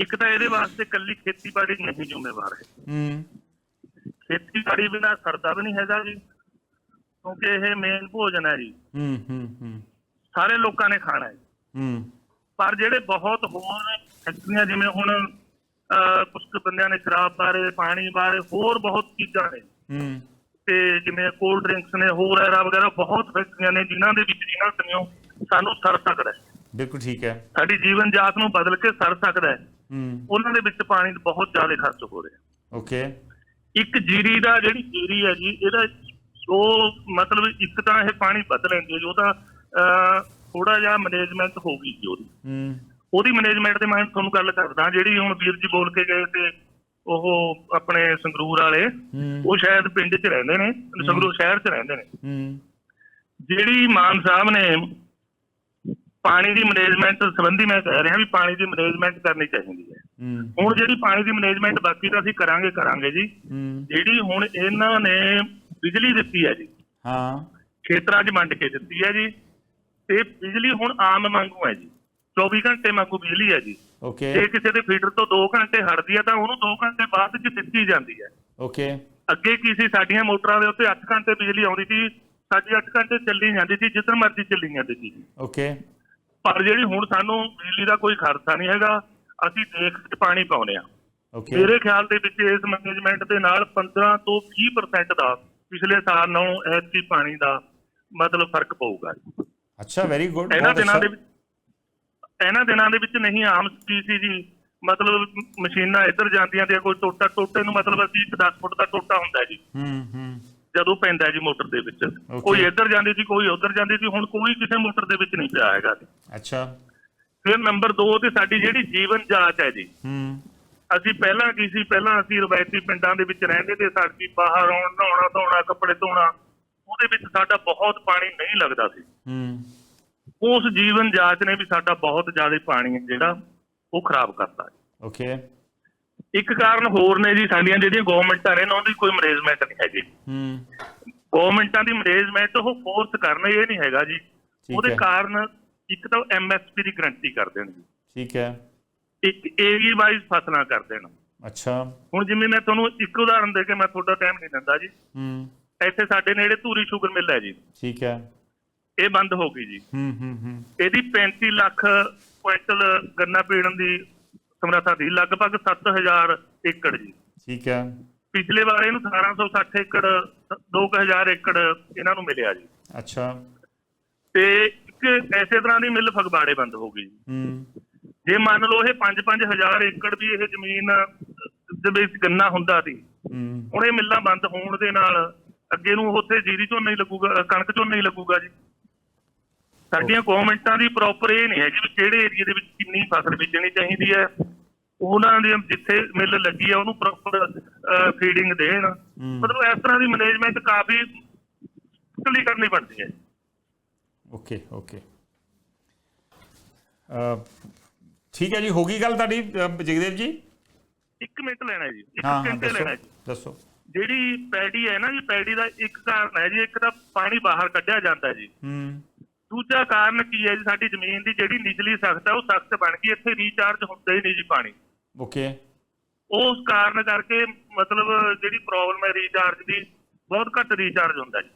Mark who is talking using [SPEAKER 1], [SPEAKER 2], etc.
[SPEAKER 1] ਇੱਕ ਤਾਂ ਇਹਦੇ ਵਾਸਤੇ ਕੱਲੀ ਖੇਤੀਬਾੜੀ ਨਹੀਂ ਜ਼ਿੰਮੇਵਾਰ ਹੈ।
[SPEAKER 2] ਹੂੰ।
[SPEAKER 1] ਖੇਤੀਬਾੜੀ ਬਿਨਾ ਸਰਦਾ ਵੀ ਨਹੀਂ ਹੈਗਾ ਜੀ ਕਿਉਂਕਿ ਇਹ ਮੇਨ ਭੋਜਨ ਹੈ ਜੀ।
[SPEAKER 2] ਹੂੰ ਹੂੰ ਹੂੰ।
[SPEAKER 1] ਸਾਰੇ ਲੋਕਾਂ ਨੇ ਖਾਣਾ ਹੈ।
[SPEAKER 2] ਹੂੰ।
[SPEAKER 1] ਪਰ ਜਿਹੜੇ ਬਹੁਤ ਹੋਰ ਫੈਕਟਰੀਆਂ ਜਿਵੇਂ ਹੁਣ ਕੁਝ ਬੰਦਿਆਂ ਨੇ ਸ਼ਰਾਬ ਬਾਰੇ ਪਾਣੀ ਬਾਰੇ ਹੋਰ ਬਹੁਤ ਚੀਜ਼ਾਂ ਨੇ।
[SPEAKER 2] ਹੂੰ।
[SPEAKER 1] ਤੇ ਜਿਵੇਂ ਕੋਲਡ ਡਰਿੰਕਸ ਨੇ ਹੋਰ ਐਰਾ ਵਗੈਰਾ ਬਹੁਤ ਫੈਕਟਰੀਆਂ ਨੇ ਜਿਨ੍ਹਾਂ ਦੇ ਵਿੱਚ ਜਿਨ੍ਹਾਂ ਤੋਂ ਸਾਨੂੰ ਸਰ ਸਕਦਾ ਹੈ।
[SPEAKER 2] ਬਿਲਕੁਲ ਠੀਕ ਹੈ।
[SPEAKER 1] ਸਾਡੀ ਜੀਵਨ ਜਾਤ ਨੂੰ ਬਦਲ ਕੇ ਸਰ ਸਕਦਾ ਹੂੰ। ਉਹਨਾਂ ਦੇ ਵਿੱਚ ਪਾਣੀ ਬਹੁਤ ਜ਼ਿਆਦਾ ਖਰਚ ਹੋ ਰਿਹਾ।
[SPEAKER 2] ਓਕੇ।
[SPEAKER 1] ਇੱਕ ਜੀਰੀ ਦਾ ਜਿਹੜੀ ਜੀਰੀ ਹੈ ਜੀ ਇਹਦਾ ਉਹ ਮਤਲਬ ਇੱਕ ਤਾਂ ਇਹ ਪਾਣੀ ਵੱਧ ਲੈਂਦੀ ਹੈ ਜੀ ਉਹਦਾ ਥੋੜਾ ਜਿਹਾ ਮੈਨੇਜਮੈਂਟ ਹੋ ਗਈ ਜੀ ਉਹਦੀ।
[SPEAKER 2] ਹੂੰ।
[SPEAKER 1] ਉਹਦੀ ਮੈਨੇਜਮੈਂਟ ਦੇ ਮੈਂ ਤੁਹਾਨੂੰ ਗੱਲ ਕਰਦਾ ਜਿਹੜੀ ਹੁਣ ਵੀਰ ਜੀ ਬੋਲ ਕੇ ਗਏ ਤੇ ਉਹ ਆਪਣੇ ਸੰਗਰੂਰ ਵਾਲੇ ਉਹ ਸ਼ਾਇਦ ਪਿੰਡ 'ਚ ਰਹਿੰਦੇ ਨੇ ਸੰਗਰੂਰ ਸ਼ਹਿਰ 'ਚ ਰਹਿੰਦੇ ਨੇ। ਜਿਹੜੀ ਮਾਨ ਸਾਹਿਬ ਨੇ ਪਾਣੀ ਦੀ ਮੈਨੇਜਮੈਂਟ ਸੰਬੰਧੀ ਮੈਂ ਕਹਿ ਰਿਹਾ ਵੀ ਪਾਣੀ ਦੀ ਮੈਨੇਜਮੈਂਟ ਕਰਨੀ ਚਾਹੀਦੀ ਹੈ। ਹੁਣ ਜਿਹੜੀ ਪਾਣੀ ਦੀ ਮੈਨੇਜਮੈਂਟ ਬਾਕੀ ਤਾਂ ਅਸੀਂ ਕਰਾਂਗੇ ਕਰਾਂਗੇ ਜੀ। ਜਿਹੜੀ ਹੁਣ ਇਹਨਾਂ ਨੇ ਬਿਜਲੀ ਦਿੱਤੀ ਹੈ ਜੀ।
[SPEAKER 2] ਹਾਂ।
[SPEAKER 1] ਖੇਤਰਾਂ 'ਚ ਵੰਡ ਕੇ ਦਿੱਤੀ ਹੈ ਜੀ। ਤੇ ਬਿਜਲੀ ਹੁਣ ਆਮ ਵਾਂਗੂ ਹੈ ਜੀ। 24 ਘੰਟੇ ਵਾਂਗੂ ਬਿਜਲੀ ਹੈ ਜੀ।
[SPEAKER 2] ਓਕੇ
[SPEAKER 1] ਜੇ ਕਿਸੇ ਦੇ ਫੀਡਰ ਤੋਂ 2 ਘੰਟੇ ਹਟਦੀ ਹੈ ਤਾਂ ਉਹਨੂੰ 2 ਘੰਟੇ ਬਾਅਦ 'ਚ ਦਿੱਤੀ ਜਾਂਦੀ ਹੈ।
[SPEAKER 2] ਓਕੇ
[SPEAKER 1] ਅੱਗੇ ਕੀ ਸੀ ਸਾਡੀਆਂ ਮੋਟਰਾਂ ਦੇ ਉੱਤੇ 8 ਘੰਟੇ ਬਿਜਲੀ ਆਉਂਦੀ ਸੀ। ਸਾਡੀ 8 ਘੰਟੇ ਚੱਲੀ ਜਾਂਦੀ ਸੀ ਜਿੱਧਰ ਮਰਜ਼ੀ ਚੱਲੀ ਜਾਂਦੀ ਸੀ।
[SPEAKER 2] ਓਕੇ
[SPEAKER 1] ਪਰ ਜਿਹੜੀ ਹੁਣ ਸਾਨੂੰ ਬਿਜਲੀ ਦਾ ਕੋਈ ਖਰਚਾ ਨਹੀਂ ਹੈਗਾ ਅਸੀਂ ਦੇਖ ਕੇ ਪਾਣੀ ਪਾਉਨੇ ਆ ਮੇਰੇ ਖਿਆਲ ਦੇ ਵਿੱਚ ਇਸ ਮੈਨੇਜਮੈਂਟ ਦੇ ਨਾਲ 15 ਤੋਂ 20% ਦਾ ਪਿਛਲੇ ਸਾਲ ਨਾਲੋਂ ਐਤਕੀ ਪਾਣੀ ਦਾ ਮਤਲਬ ਫ਼ਰਕ ਪਊਗਾ
[SPEAKER 2] ਅੱਛਾ ਵੈਰੀ ਗੁੱਡ
[SPEAKER 1] ਇਹਨਾਂ ਦਿਨਾਂ ਦੇ ਵਿੱਚ ਇਹਨਾਂ ਦਿਨਾਂ ਦੇ ਵਿੱਚ ਨਹੀਂ ਆਮ ਸੀ ਜੀ ਮਤਲਬ ਮਸ਼ੀਨਾਂ ਇੱਧਰ ਜਾਂਦੀਆਂ ਤੇ ਕੋਈ ਟੋਟਾ ਟੋਟੇ ਨੂੰ ਮਤਲਬ ਅਸੀਂ ਇੱਕ 10 ਫੁੱਟ ਦਾ ਟੋਟਾ ਹੁੰਦਾ ਜੀ।
[SPEAKER 2] ਹੂੰ ਹੂੰ।
[SPEAKER 1] ਜਦੋਂ ਪੈਂਦਾ ਜੀ ਮੋਟਰ ਦੇ ਵਿੱਚ। ਕੋਈ ਇੱਧਰ ਜਾਂਦੀ ਸੀ ਕੋਈ ਉੱਧਰ ਜਾਂਦੀ ਸੀ ਹੁਣ ਕੋਈ ਕਿਸੇ ਮੋਟਰ ਦੇ ਵਿੱਚ ਨਹੀਂ ਪਿਆ ਹੈਗਾ
[SPEAKER 2] ਅੱਛਾ।
[SPEAKER 1] ਫਿਰ ਨੰਬਰ 2 ਤੇ ਸਾਡੀ ਜਿਹੜੀ ਜੀਵਨ ਜਾਂਚ ਹੈ ਜੀ।
[SPEAKER 2] ਹੂੰ।
[SPEAKER 1] ਅਸੀਂ ਪਹਿਲਾਂ ਕੀ ਸੀ ਪਹਿਲਾਂ ਅਸੀਂ ਰਵਾਇਤੀ ਪਿੰਡਾਂ ਦੇ ਵਿੱਚ ਰਹਿੰਦੇ ਤੇ ਸਾਡੀ ਬਾਹਰ ਆਉਣ ਨਹਾਉਣਾ ਧੋਣਾ ਕੱਪੜੇ ਧੋਣਾ ਉਹਦੇ ਵਿੱਚ ਸਾਡਾ ਬਹੁਤ ਪਾਣੀ ਨਹੀਂ ਲੱਗਦਾ ਸੀ।
[SPEAKER 2] ਹੂੰ।
[SPEAKER 1] ਉਸ ਜੀਵਨ ਜਾਂਚ ਨੇ ਵੀ ਸਾਡਾ ਬਹੁਤ ਜ਼ਿਆਦਾ ਪਾਣੀ ਜਿਹੜਾ ਉਹ ਖਰਾਬ ਕਰਤਾ
[SPEAKER 2] ਓਕੇ
[SPEAKER 1] ਇੱਕ ਕਾਰਨ ਹੋਰ ਨੇ ਜੀ ਸਾਡੀਆਂ ਜਿਹੜੀਆਂ ਗਵਰਨਮੈਂਟਾਂ ਨੇ ਉਹਨਾਂ ਦੀ ਕੋਈ ਮੈਨੇਜਮੈਂਟ ਨਹੀਂ ਹੈਗੀ।
[SPEAKER 2] ਹੂੰ।
[SPEAKER 1] ਗਵਰਨਮੈਂਟਾਂ ਦੀ ਮੈਨੇਜਮੈਂਟ ਉਹ ਫੋਰਸ ਕਰਨਾ ਇਹ ਨਹੀਂ ਹੈਗਾ ਜੀ। ਉਹਦੇ। ਕਾਰਨ ਇੱਕ ਤਾਂ ਐਮਐਸਪੀ ਦੀ ਗਰੰਟੀ ਕਰ ਦੇਣ ਜੀ।
[SPEAKER 2] ਠੀਕ ਹੈ।
[SPEAKER 1] ਇੱਕ ਏਰੀਆ ਵਾਈਜ਼ ਫਸਲਾਂ ਕਰ ਦੇਣ।
[SPEAKER 2] ਅੱਛਾ।
[SPEAKER 1] ਹੁਣ ਜਿਵੇਂ ਮੈਂ ਤੁਹਾਨੂੰ ਇੱਕ ਉਦਾਹਰਨ ਦੇ ਕੇ ਮੈਂ ਤੁਹਾਡਾ ਟਾਈਮ ਨਹੀਂ ਦਿੰਦਾ ਜੀ।
[SPEAKER 2] ਹੂੰ।
[SPEAKER 1] ਇੱਥੇ ਸਾਡੇ ਨੇੜੇ ਧੂਰੀ ਸ਼ੂਗਰ ਮਿਲ ਹੈ ਜੀ।
[SPEAKER 2] ਠੀਕ ਹੈ।
[SPEAKER 1] ਇਹ ਬੰਦ ਹੋ ਗਈ ਜੀ।
[SPEAKER 2] ਹੂੰ ਹੂੰ ਹੂੰ।
[SPEAKER 1] ਇਹਦੀ 35 ਲੱਖ ਕੁਇੰਟਲ ਗੰਨਾ ਪੀੜਨ ਦੀ ਸਮਰੱਥਾ ਸੀ ਲਗਭਗ 7000 ਏਕੜ ਜੀ।
[SPEAKER 2] ਠੀਕ ਹੈ।
[SPEAKER 1] ਪਿਛਲੇ ਵਾਰ ਇਹਨੂੰ 1860 ਏਕੜ 2000 ਏਕੜ ਇਹਨਾਂ ਨੂੰ ਮਿਲਿਆ ਜੀ।
[SPEAKER 2] ਅੱਛਾ।
[SPEAKER 1] ਤੇ ਇੱਕ ਐਸੇ ਤਰ੍ਹਾਂ ਦੀ ਮਿੱਲ ਫਗਵਾੜੇ ਬੰਦ ਹੋ ਗਈ।
[SPEAKER 2] ਹੂੰ।
[SPEAKER 1] ਜੇ ਮੰਨ ਲਓ ਇਹ 5-5000 ਏਕੜ ਵੀ ਇਹ ਜ਼ਮੀਨ ਦੇ ਵਿੱਚ ਗੰਨਾ ਹੁੰਦਾ ਸੀ
[SPEAKER 2] ਹੂੰ।
[SPEAKER 1] ਹੁਣ ਇਹ ਮਿੱਲਾਂ ਬੰਦ ਹੋਣ ਦੇ ਨਾਲ ਅੱਗੇ ਨੂੰ ਉੱਥੇ ਜੀਰੀ ਝੋਨਾ ਹੀ ਲੱਗੂਗਾ ਕਣਕ ਝੋਨਾ ਹੀ ਲੱਗੂਗਾ ਜੀ। ਸਾਡੀਆਂ ਗਵਰਨਮੈਂਟਾਂ ਦੀ ਪ੍ਰੋਪਰ ਇਹ ਨਹੀਂ ਹੈਗੀ ਵੀ ਕਿਹੜੇ ਏਰੀਆ ਦੇ ਵਿੱਚ ਕਿੰਨੀ ਫਸਲ ਬੀਜਣੀ ਚਾਹੀਦੀ ਹੈ। ਉਹਨਾਂ ਦੇ ਜਿੱਥੇ ਮਿੱਲ ਲੱਗੀ ਆ ਉਹਨੂੰ ਪ੍ਰੋਪਰ ਫੀਡਿੰਗ ਦੇਣ। ਮਤਲਬ ਇਸ ਤਰ੍ਹਾਂ ਦੀ ਮੈਨੇਜਮੈਂਟ ਕਾਫੀ ਕਲੀ ਕਰਨੀ ਪੈਂਦੀ ਹੈ।
[SPEAKER 2] Okay okay. ਅ, ਠੀਕ ਹੈ ਜੀ ਹੋ ਗਈ ਗੱਲ ਤੁਹਾਡੀ ਜਗਦੇਵ ਜੀ?
[SPEAKER 1] ਇੱਕ ਮਿੰਟ ਲੈਣਾ ਜੀ ਇੱਕ
[SPEAKER 2] ਹਾਂ ਹਾਂ
[SPEAKER 1] ਘੰਟੇ ਲੈਣਾ ਜੀ।
[SPEAKER 2] ਦੱਸੋ।
[SPEAKER 1] ਜਿਹੜੀ ਪੈਡੀ ਹੈ ਨਾ ਜੀ ਪੈਡੀ ਦਾ ਇੱਕ ਕਾਰਨ ਹੈ ਜੀ ਇੱਕ ਤਾਂ ਪਾਣੀ ਬਾਹਰ ਕੱਢਿਆ ਜਾਂਦਾ ਜੀ।
[SPEAKER 2] ਹੂੰ।
[SPEAKER 1] ਦੂਜਾ ਕਾਰਨ ਕੀ ਹੈ ਜੀ ਸਾਡੀ ਜ਼ਮੀਨ ਦੀ ਜਿਹੜੀ ਨਿਚਲੀ ਸਖਤ ਹੈ ਉਹ ਸਖਤ ਬਣ ਗਈ ਇੱਥੇ ਰੀਚਾਰਜ ਹੁੰਦਾ ਹੀ ਨਹੀਂ ਜੀ ਪਾਣੀ।
[SPEAKER 2] ਓਕੇ
[SPEAKER 1] ਉਸ ਕਾਰਨ ਕਰਕੇ ਮਤਲਬ ਜਿਹੜੀ ਪ੍ਰੋਬਲਮ ਹੈ ਰੀਚਾਰਜ ਦੀ, ਬਹੁਤ ਘੱਟ ਰੀਚਾਰਜ ਹੁੰਦਾ ਜੀ।